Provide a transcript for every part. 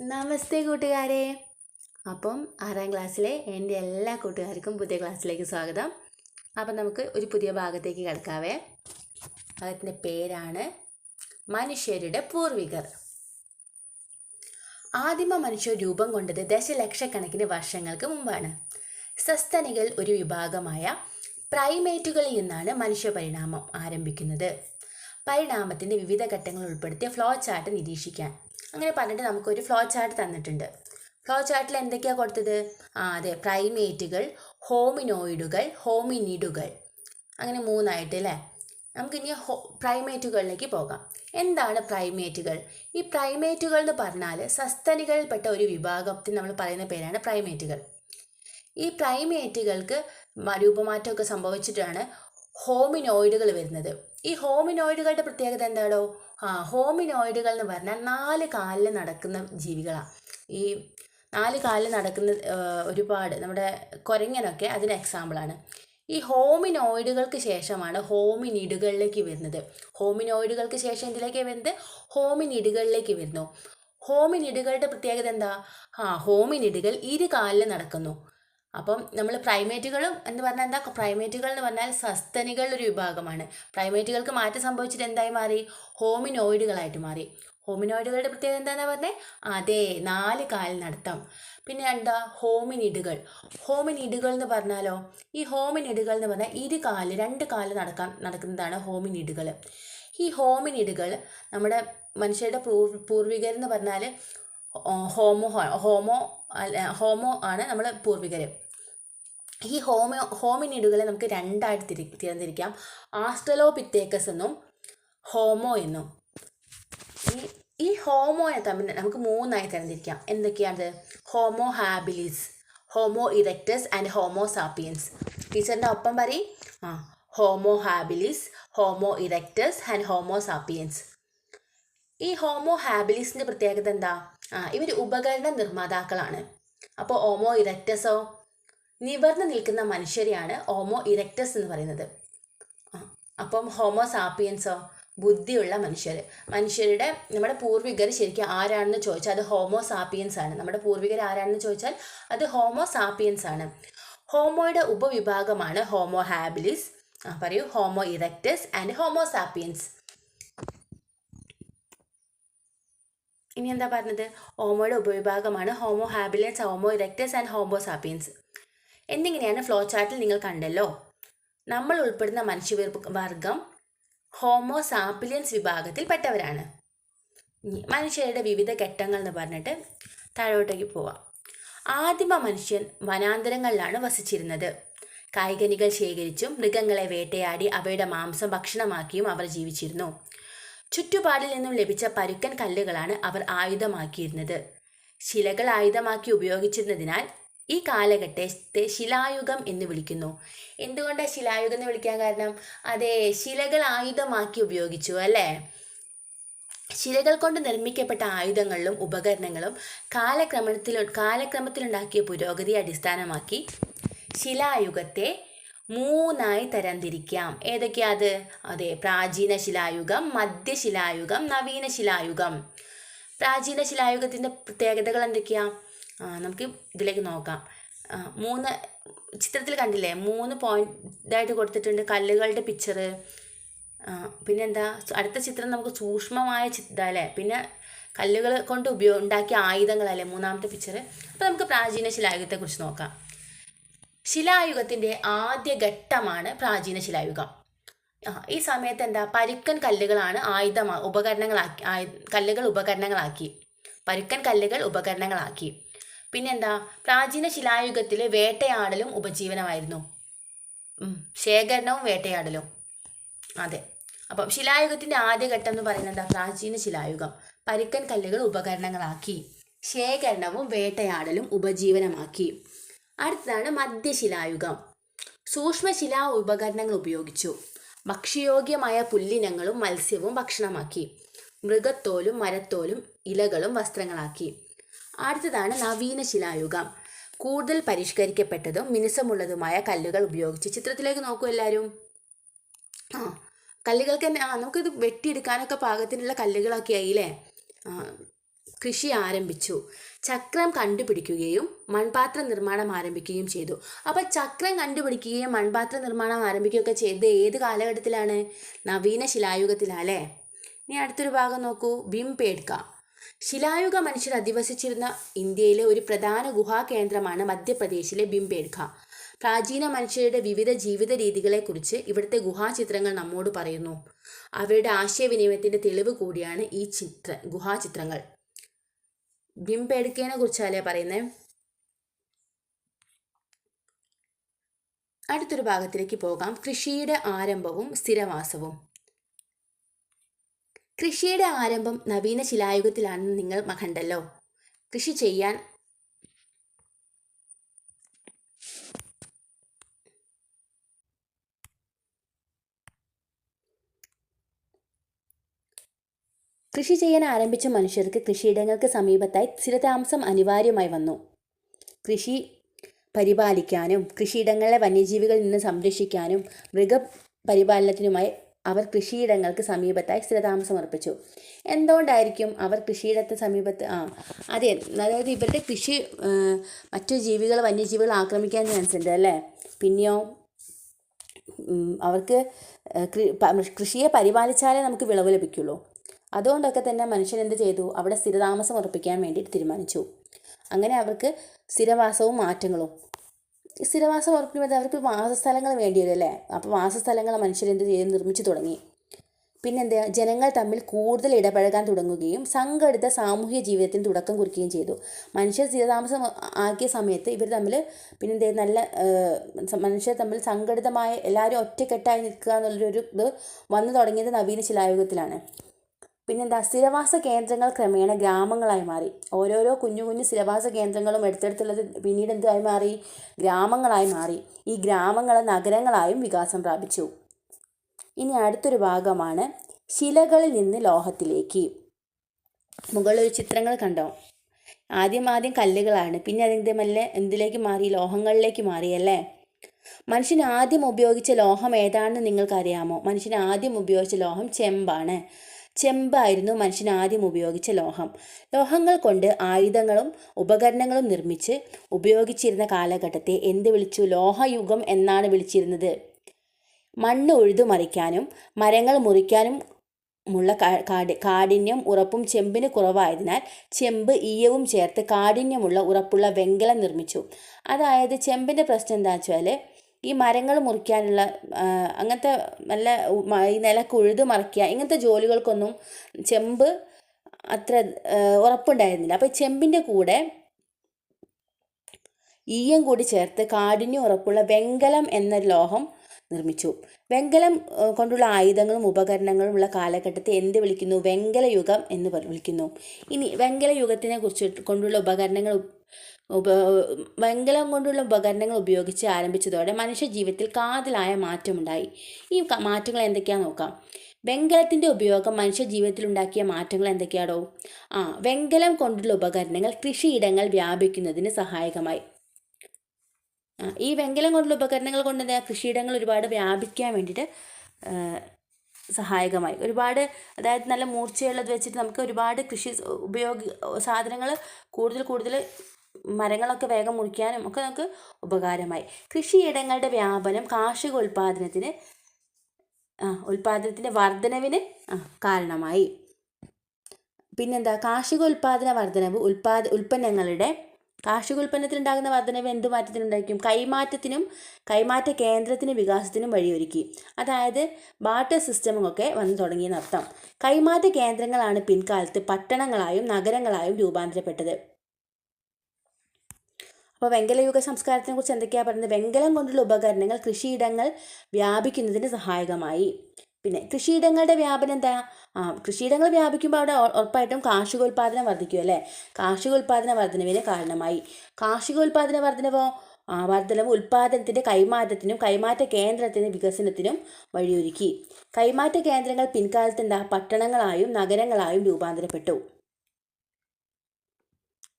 നമസ്തേ കൂട്ടുകാരെ. അപ്പം ആറാം ക്ലാസ്സിലെ എന്റെ എല്ലാ കൂട്ടുകാർക്കും പുതിയ ക്ലാസ്സിലേക്ക് സ്വാഗതം. അപ്പം നമുക്ക് ഒരു പുതിയ ഭാഗത്തേക്ക് കിടക്കാവേ. ഭാഗത്തിന്റെ പേരാണ് മനുഷ്യരുടെ പൂർവികർ. ആദിമ മനുഷ്യർ രൂപം കൊണ്ടത് ദശലക്ഷക്കണക്കിന് വർഷങ്ങൾക്ക് മുമ്പാണ്. സസ്തനികൾ ഒരു വിഭാഗമായ പ്രൈമേറ്റുകളിൽ നിന്നാണ് മനുഷ്യ പരിണാമം ആരംഭിക്കുന്നത്. പരിണാമത്തിന്റെ വിവിധ ഘട്ടങ്ങൾ ഉൾപ്പെടുത്തിയ ഫ്ലോ ചാർട്ട് നിരീക്ഷിക്കാൻ അങ്ങനെ പറഞ്ഞിട്ട് നമുക്കൊരു ഫ്ലോ ചാർട്ട് തന്നിട്ടുണ്ട്. ഫ്ലോ ചാർട്ടിൽ എന്തൊക്കെയാണ് കൊടുത്തത്? ആ അതെ പ്രൈമേറ്റുകൾ ഹോമിനോയിഡുകൾ ഹോമിനിഡുകൾ അങ്ങനെ മൂന്നായിട്ട് അല്ലേ? നമുക്കിനി ഹോ പ്രൈമേറ്റുകളിലേക്ക് പോകാം. എന്താണ് പ്രൈമേറ്റുകൾ ഈ പ്രൈമേറ്റുകൾ എന്ന് പറഞ്ഞാൽ സസ്തനികളിൽപ്പെട്ട ഒരു വിഭാഗത്തിൽ നമ്മൾ പറയുന്ന പേരാണ് പ്രൈമേറ്റുകൾ ഈ പ്രൈമേറ്റുകൾക്ക് രൂപമാറ്റമൊക്കെ സംഭവിച്ചിട്ടാണ് ഹോമിനോയിഡുകൾ വരുന്നത്. ഈ ഹോമിനോയിഡുകളുടെ പ്രത്യേകത എന്താണോ? ഹോമിനോയിഡുകൾ എന്ന് പറഞ്ഞാൽ നാല് കാലിൽ നടക്കുന്ന ജീവികളാണ് ഈ നാല് കാലിൽ നടക്കുന്ന ഒരുപാട് നമ്മുടെ കുരങ്ങനൊക്കെ അതിന് എക്സാമ്പിളാണ്. ഈ ഹോമിനോയിഡുകൾക്ക് ശേഷമാണ് ഹോമിനിഡുകളിലേക്ക് വരുന്നത്. ഹോമിനോയിഡുകൾക്ക് ശേഷം എന്തിലേക്ക് വരുന്നത്? ഹോമിനിഡുകളിലേക്ക് വരുന്നു. ഹോമിനിഡുകളുടെ പ്രത്യേകത എന്താ? ആ ഹോമിനിഡുകൾ ഇരു കാലിൽ നടക്കുന്നു. അപ്പം നമ്മൾ പ്രൈമേറ്റുകളും എന്ന് പറഞ്ഞാൽ എന്താ? പ്രൈമേറ്റുകൾ എന്ന് പറഞ്ഞാൽ സസ്തനികളുടെ ഒരു വിഭാഗമാണ്. പ്രൈമേറ്റുകൾക്ക് മാറ്റം സംഭവിച്ചിട്ട് എന്തായി മാറി? ഹോമിനോയിഡുകളായിട്ട് മാറി. ഹോമിനോയിഡുകളുടെ പ്രത്യേകത എന്താണെന്ന് പറഞ്ഞേ? അതെ നാല് കാലിൽ നടത്തം. പിന്നെ എന്താ? ഹോമിനിഡുകൾ ഹോമിനിഡുകൾ എന്ന് പറഞ്ഞാലോ? ഈ ഹോമിനിഡുകൾ എന്ന് പറഞ്ഞാൽ ഇരു കാൽ രണ്ട് കാൽ നടക്കാൻ നടക്കുന്നതാണ് ഹോമിനിഡുകൾ ഈ ഹോമിനിഡുകൾ നമ്മുടെ മനുഷ്യരുടെ പൂർ പൂർവികർ എന്ന് പറഞ്ഞാൽ ഹോമോ ഹോമോ ഹോമോ ആണ് നമ്മൾ പൂർവികർ ഈ ഹോമിയോ ഹോമിനിഡുകളെ നമുക്ക് രണ്ടായിട്ട് തിരി തിരഞ്ഞിരിക്കാം. ആസ്ട്രലോപിത്തേക്കസ് എന്നും ഹോമോ എന്നും. ഈ ഈ ഹോമോനെ തമ്മിൽ നമുക്ക് മൂന്നായി തരംതിരിക്കാം എന്തൊക്കെയാണത്? Homo habilis Homo erectus and Homo sapiens. ടീച്ചറിന്റെ ഒപ്പം പറയും. ആ Homo habilis Homo erectus and Homo sapiens. ഈ ഹോമോ ഹാബിലിസിന്റെ പ്രത്യേകത എന്താ? ആ ഇവർ ഉപകരണ നിർമ്മാതാക്കളാണ്. അപ്പോൾ ഹോമോ ഇറക്റ്റസോ നിവർന്ന് നിൽക്കുന്ന മനുഷ്യരെയാണ് ഹോമോ ഇറക്റ്റസ് എന്ന് പറയുന്നത്. അപ്പം ഹോമോ സാപ്പിയൻസോ ബുദ്ധിയുള്ള മനുഷ്യർ മനുഷ്യരുടെ നമ്മുടെ പൂർവികർ ശരിക്കും ആരാണെന്ന് ചോദിച്ചാൽ അത് ഹോമോ സാപ്പിയൻസ് ആണ്. നമ്മുടെ പൂർവികർ ആരാണെന്ന് ചോദിച്ചാൽ അത് ഹോമോ സാപ്പിയൻസ് ആണ്. ഹോമോയുടെ ഉപവിഭാഗമാണ് ഹോമോ ഹാബിലിസ് പറയൂ. Homo erectus and Homo sapiens ഇനി എന്താ പറഞ്ഞത്? ഹോമോയുടെ ഉപവിഭാഗമാണ് Homo habilis Homo erectus and Homo sapiens എന്നിങ്ങനെയാണ് ഫ്ലോ ചാർട്ടിൽ നിങ്ങൾ കണ്ടല്ലോ. നമ്മൾ ഉൾപ്പെടുന്ന മനുഷ്യ വർഗം ഹോമോ സാപ്പിലിയൻസ് വിഭാഗത്തിൽപ്പെട്ടവരാണ്. പെട്ടവരാണ് മനുഷ്യരുടെ വിവിധ ഘട്ടങ്ങൾ എന്ന് പറഞ്ഞിട്ട് താഴോട്ടേക്ക് പോവാം. ആദിമ മനുഷ്യൻ വനാന്തരങ്ങളിലാണ് വസിച്ചിരുന്നത്. കായികനികൾ ശേഖരിച്ചും മൃഗങ്ങളെ വേട്ടയാടി അവയുടെ മാംസം ഭക്ഷണമാക്കിയും അവർ ജീവിച്ചിരുന്നു. ചുറ്റുപാടിൽ നിന്നും ലഭിച്ച പരുക്കൻ കല്ലുകളാണ് അവർ ആയുധമാക്കിയിരുന്നത്. ശിലകൾ ആയുധമാക്കി ഉപയോഗിച്ചിരുന്നതിനാൽ ഈ കാലഘട്ടത്തെ ശിലായുഗം എന്ന് വിളിക്കുന്നു. എന്തുകൊണ്ടാണ് ശിലായുഗം എന്ന് വിളിക്കാൻ കാരണം? അതെ ശിലകൾ ആയുധമാക്കി ഉപയോഗിച്ചു അല്ലേ? ശിലകൾ കൊണ്ട് നിർമ്മിക്കപ്പെട്ട ആയുധങ്ങളിലും ഉപകരണങ്ങളും കാലക്രമത്തിൽ കാലക്രമത്തിലുണ്ടാക്കിയ പുരോഗതി അടിസ്ഥാനമാക്കി ശിലായുഗത്തെ മൂന്നായി തരംതിരിക്കാം. ഏതൊക്കെയാ അത്? അതെ പ്രാചീന ശിലായുഗം മധ്യശിലായുഗം നവീന ശിലായുഗം. പ്രാചീന ശിലായുഗത്തിന്റെ പ്രത്യേകതകൾ എന്തൊക്കെയാ? ആ, നമുക്ക് ഇതിലേക്ക് നോക്കാം. മൂന്ന് ചിത്രത്തിൽ കണ്ടില്ലേ? മൂന്ന് പോയിന്റ് ഇതായിട്ട് കൊടുത്തിട്ടുണ്ട്. കല്ലുകളുടെ പിക്ചർ പിന്നെന്താ? അടുത്ത ചിത്രം നമുക്ക് സൂക്ഷ്മമായ ചിത്രം അല്ലേ പിന്നെ കല്ലുകൾ കൊണ്ട് ഉപയോഗ ഉണ്ടാക്കിയ ആയുധങ്ങളല്ലേ മൂന്നാമത്തെ പിക്ചർ അപ്പോൾ നമുക്ക് പ്രാചീന ശിലായുഗത്തെക്കുറിച്ച് നോക്കാം. ശിലായുഗത്തിന്റെ ആദ്യ ഘട്ടമാണ് പ്രാചീന ശിലായുഗം. ഈ സമയത്ത് എന്താ? പരുക്കൻ കല്ലുകളാണ് ആയുധമാ ഉപകരണങ്ങളാക്കി കല്ലുകൾ ഉപകരണങ്ങളാക്കി. പരുക്കൻ കല്ലുകൾ ഉപകരണങ്ങളാക്കി. പിന്നെന്താ? പ്രാചീന ശിലായുഗത്തിലെ വേട്ടയാടലും ഉപജീവനമായിരുന്നു. ശേഖരണവും വേട്ടയാടലും. അതെ. അപ്പം ശിലായുഗത്തിന്റെ ആദ്യഘട്ടം എന്ന് പറയുന്നത് എന്താ? പ്രാചീന ശിലായുഗം. പരുക്കൻ കല്ലുകൾ ഉപകരണങ്ങളാക്കി. ശേഖരണവും വേട്ടയാടലും ഉപജീവനമാക്കി. അടുത്തതാണ് മധ്യശിലായുഗം സൂക്ഷ്മശിലാ ഉപകരണങ്ങൾ ഉപയോഗിച്ചു. ഭക്ഷ്യയോഗ്യമായ പുല്ലിനങ്ങളും മത്സ്യവും ഭക്ഷണമാക്കി. മൃഗത്തോലും മരത്തോലും ഇലകളും വസ്ത്രങ്ങളാക്കി. അടുത്തതാണ് നവീന ശിലായുഗം. കൂടുതൽ പരിഷ്കരിക്കപ്പെട്ടതും മിനുസമുള്ളതുമായ കല്ലുകൾ ഉപയോഗിച്ച് ചിത്രത്തിലേക്ക് നോക്കൂ എല്ലാവരും ആ കല്ലുകൾക്ക് തന്നെ ആ നമുക്കിത് വെട്ടിയെടുക്കാനൊക്കെ പാകത്തിനുള്ള കല്ലുകളൊക്കെ ആയില്ലേ? കൃഷി ആരംഭിച്ചു. ചക്രം കണ്ടുപിടിക്കുകയും മൺപാത്ര നിർമ്മാണം ആരംഭിക്കുകയും ചെയ്തു. അപ്പോൾ ചക്രം കണ്ടുപിടിക്കുകയും മൺപാത്ര നിർമ്മാണം ആരംഭിക്കുകയൊക്കെ ചെയ്ത് ഏത് കാലഘട്ടത്തിലാണ്? നവീന അല്ലേ? ഇനി അടുത്തൊരു ഭാഗം നോക്കൂ. ഭീംപേഡ്ക ശിലായുഗ മനുഷ്യർ അധിവസിച്ചിരുന്ന ഇന്ത്യയിലെ ഒരു പ്രധാന ഗുഹാകേന്ദ്രമാണ് മധ്യപ്രദേശിലെ ബിംബേഡ്ഖ പ്രാചീന മനുഷ്യരുടെ വിവിധ ജീവിത രീതികളെക്കുറിച്ച് ഇവിടുത്തെ ഗുഹാചിത്രങ്ങൾ നമ്മോട് പറയുന്നു. അവരുടെ ആശയവിനിമയത്തിന്റെ തെളിവ് കൂടിയാണ് ഈ ചിത്ര ഗുഹാചിത്രങ്ങൾ ബിംബേഡ്ഖേനെ കുറിച്ചല്ലേ പറയുന്നത് അടുത്തൊരു ഭാഗത്തിലേക്ക് പോകാം. കൃഷിയുടെ ആരംഭവും സ്ഥിരവാസവും. കൃഷിയുടെ ആരംഭം നവീന ശിലായുഗത്തിലാണെന്ന് നിങ്ങൾ കണ്ടല്ലോ കൃഷി ചെയ്യാൻ കൃഷി ചെയ്യാൻ ആരംഭിച്ച മനുഷ്യർക്ക് കൃഷിയിടങ്ങൾക്ക് സമീപത്തായി സ്ഥിരതാമസം അനിവാര്യമായി വന്നു. കൃഷി പരിപാലിക്കാനും കൃഷിയിടങ്ങളെ വന്യജീവികളിൽ നിന്ന് സംരക്ഷിക്കാനും മൃഗപരിപാലനത്തിനുമായി അവർ കൃഷിയിടങ്ങൾക്ക് സമീപത്തായി സ്ഥിരതാമസം ഉറപ്പിച്ചു എന്തുകൊണ്ടായിരിക്കും അവർ കൃഷിയിടത്തിന് സമീപത്ത് ആ അതെ അതായത് ഇവരുടെ കൃഷി മറ്റു ജീവികൾ വന്യജീവികൾ ആക്രമിക്കാൻ ചാൻസ് ഉണ്ട് അല്ലേ? പിന്നെയോ അവർക്ക് കൃഷിയെ പരിപാലിച്ചാലേ നമുക്ക് വിളവ് ലഭിക്കുള്ളൂ. അതുകൊണ്ടൊക്കെ തന്നെ മനുഷ്യൻ എന്ത് ചെയ്തു? അവിടെ സ്ഥിരതാമസം ഉറപ്പിക്കാൻ വേണ്ടിയിട്ട് തീരുമാനിച്ചു. അങ്ങനെ അവർക്ക് സ്ഥിരവാസവും മാറ്റങ്ങളും സ്ഥിരവാസം ഉറപ്പിക്കുമ്പോൾ അവർക്ക് വാസസ്ഥലങ്ങൾ വേണ്ടി വരും അല്ലേ അപ്പോൾ വാസസ്ഥലങ്ങൾ മനുഷ്യരെന്ത് ചെയ്ത് നിർമ്മിച്ചു തുടങ്ങി. പിന്നെന്താ? ജനങ്ങൾ തമ്മിൽ കൂടുതൽ ഇടപഴകാൻ തുടങ്ങുകയും സംഘടിത സാമൂഹ്യ ജീവിതത്തിന് തുടക്കം കുറിക്കുകയും ചെയ്തു. മനുഷ്യർ സ്ഥിരതാമസം ആക്കിയ സമയത്ത് ഇവർ തമ്മിൽ പിന്നെന്താ? നല്ല മനുഷ്യർ തമ്മിൽ സംഘടിതമായ എല്ലാവരും ഒറ്റക്കെട്ടായി നിൽക്കുക എന്നുള്ളൊരു ഇത് വന്നു തുടങ്ങിയത് നവീന ശിലായുഗത്തിലാണ്. പിന്നെന്താ സ്ഥിരവാസ കേന്ദ്രങ്ങൾ ക്രമേണ ഗ്രാമങ്ങളായി മാറി. ഓരോരോ കുഞ്ഞു കുഞ്ഞു സ്ഥിരവാസ കേന്ദ്രങ്ങളും എടുത്തെടുത്തുള്ളത് പിന്നീട് എന്തായി മാറി? ഗ്രാമങ്ങളായി മാറി. ഈ ഗ്രാമങ്ങൾ നഗരങ്ങളായും വികാസം പ്രാപിച്ചു. ഇനി അടുത്തൊരു ഭാഗമാണ് ശിലകളിൽ നിന്ന് ലോഹത്തിലേക്ക്. മുകളിലൊരു ചിത്രങ്ങൾ കണ്ടോ? ആദ്യം ആദ്യം കല്ലുകളാണ്. പിന്നെ അതിന്റെ മെല്ലെ എന്തിലേക്ക് മാറി? ലോഹങ്ങളിലേക്ക് മാറി അല്ലേ? മനുഷ്യൻ ആദ്യം ഉപയോഗിച്ച ലോഹം ഏതാണെന്ന് നിങ്ങൾക്കറിയാമോ? മനുഷ്യൻ ആദ്യം ഉപയോഗിച്ച ലോഹം ചെമ്പാണ്. ചെമ്പായിരുന്നു മനുഷ്യൻ ആദ്യം ഉപയോഗിച്ച ലോഹം. ലോഹങ്ങൾ കൊണ്ട് ആയുധങ്ങളും ഉപകരണങ്ങളും നിർമ്മിച്ച് ഉപയോഗിച്ചിരുന്ന കാലഘട്ടത്തെ എന്ത് വിളിച്ചു? ലോഹയുഗം എന്നാണ് വിളിച്ചിരുന്നത്. മണ്ണ് ഉഴുതു മറിക്കാനും മരങ്ങൾ മുറിക്കാനും മുള്ള കാട് കാഠിന്യം ഉറപ്പും ചെമ്പിന് കുറവായതിനാൽ ചെമ്പ് ഈയവും ചേർത്ത് കാഠിന്യമുള്ള ഉറപ്പുള്ള വെങ്കലം നിർമ്മിച്ചു. അതായത് ചെമ്പിന്റെ പ്രശ്നം എന്താണെന്ന് വെച്ചാൽ ഈ മരങ്ങൾ മുറിക്കാനുള്ള അങ്ങനത്തെ നല്ല ഈ നിലയ്ക്ക് ഉഴുത് മറിക്കുക ഇങ്ങനത്തെ ജോലികൾക്കൊന്നും ചെമ്പ് അത്ര ഉറപ്പുണ്ടായിരുന്നില്ല. അപ്പോൾ ചെമ്പിന്റെ കൂടെ ഈയം കൂടി ചേർത്ത് കാഠിന്യം ഉറപ്പുള്ള വെങ്കലം എന്ന ലോഹം നിർമ്മിച്ചു. വെങ്കലം കൊണ്ടുള്ള ആയുധങ്ങളും ഉപകരണങ്ങളും ഉള്ള കാലഘട്ടത്തെ എന്ത് വിളിക്കുന്നു? വെങ്കല യുഗം എന്ന് വിളിക്കുന്നു. ഇനി വെങ്കല യുഗത്തിനെ കുറിച്ച് കൊണ്ടുള്ള ഉപകരണങ്ങൾ ഉപ വെങ്കലം കൊണ്ടുള്ള ഉപകരണങ്ങൾ ഉപയോഗിച്ച് ആരംഭിച്ചതോടെ മനുഷ്യ ജീവിതത്തിൽ കാതലായ മാറ്റമുണ്ടായി. ഈ മാറ്റങ്ങൾ എന്തൊക്കെയാണെന്ന് നോക്കാം. വെങ്കലത്തിന്റെ ഉപയോഗം മനുഷ്യ ജീവിതത്തിൽ ഉണ്ടാക്കിയ മാറ്റങ്ങൾ എന്തൊക്കെയാണോ ആ വെങ്കലം കൊണ്ടുള്ള ഉപകരണങ്ങൾ കൃഷിയിടങ്ങൾ വ്യാപിക്കുന്നതിന് സഹായകമായി. ഈ വെങ്കലം കൊണ്ടുള്ള ഉപകരണങ്ങൾ കൊണ്ട് എന്താ കൃഷിയിടങ്ങൾ ഒരുപാട് വ്യാപിക്കാൻ വേണ്ടിയിട്ട് സഹായകമായി. ഒരുപാട് അതായത് നല്ല മൂർച്ചയുള്ളത് വെച്ചിട്ട് നമുക്ക് ഒരുപാട് കൃഷി ഉപയോഗ സാധനങ്ങൾ കൂടുതൽ കൂടുതൽ മരങ്ങളൊക്കെ വേഗം മുറിക്കാനും ഒക്കെ നമുക്ക് ഉപകാരമായി. കൃഷിയിടങ്ങളുടെ വ്യാപനം കാർഷിക ഉൽപ്പാദനത്തിന് ഉൽപ്പാദനത്തിന്റെ വർധനവിന് കാരണമായി. പിന്നെന്താ? കാർഷിക ഉൽപ്പാദന വർധനവ് ഉൽപ്പാദ ഉൽപ്പന്നങ്ങളുടെ കാർഷിക കാർഷികോൽപ്പന്നത്തിലുണ്ടാകുന്ന വർധനവ് എന്ത് മാറ്റത്തിനുണ്ടായിരിക്കും കൈമാറ്റത്തിനും കൈമാറ്റ കേന്ദ്രത്തിനും വികാസത്തിനും വഴിയൊരുക്കി. അതായത് ബാർട്ടർ സിസ്റ്റമൊക്കെ വന്നു തുടങ്ങിയെന്നർത്ഥം. കൈമാറ്റ കേന്ദ്രങ്ങളാണ് പിൻകാലത്ത് പട്ടണങ്ങളായും നഗരങ്ങളായും രൂപാന്തരപ്പെട്ടത്. അപ്പോൾ വെങ്കലയുഗ സംസ്കാരത്തിനെ കുറിച്ച് എന്തൊക്കെയാണ് പറയുന്നത്? വെങ്കലം കൊണ്ടുള്ള ഉപകരണങ്ങൾ കൃഷിയിടങ്ങൾ വ്യാപിക്കുന്നതിന് സഹായകമായി. പിന്നെ കൃഷിയിടങ്ങളുടെ വ്യാപനം എന്താ? ആ കൃഷിയിടങ്ങൾ വ്യാപിക്കുമ്പോൾ അവിടെ ഉറപ്പായിട്ടും കാർഷികോൽപാദനം വർദ്ധിക്കും അല്ലേ? കാർഷികോൽപാദന വർധനവിന് കാരണമായി. കാർഷികോൽപാദന വർധനവോ ആ വർധനവ് ഉൽപാദനത്തിന്റെ കൈമാറ്റത്തിനും കൈമാറ്റ കേന്ദ്രത്തിന്റെ വികസനത്തിനും വഴിയൊരുക്കി. കൈമാറ്റ കേന്ദ്രങ്ങൾ പിൻകാലത്ത് എന്താ? പട്ടണങ്ങളായും നഗരങ്ങളായും രൂപാന്തരപ്പെട്ടു.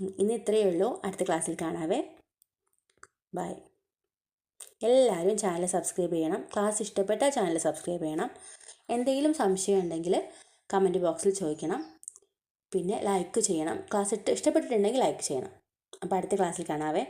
ഇന്ന് ഇത്രയേ ഉള്ളൂ. അടുത്ത ക്ലാസ്സിൽ കാണാവേ. ബൈ എല്ലാവരും ചാനൽ സബ്സ്ക്രൈബ് ചെയ്യണം. ക്ലാസ് ഇഷ്ടപ്പെട്ട ചാനൽ സബ്സ്ക്രൈബ് ചെയ്യണം. എന്തെങ്കിലും സംശയം ഉണ്ടെങ്കിൽ കമന്റ് ബോക്സിൽ ചോദിക്കണം. പിന്നെ ലൈക്ക് ചെയ്യണം. ക്ലാസ് ഇഷ്ടപ്പെട്ടിട്ടുണ്ടെങ്കിൽ ലൈക്ക് ചെയ്യണം. അപ്പോൾ അടുത്ത ക്ലാസ്സിൽ കാണാവേ.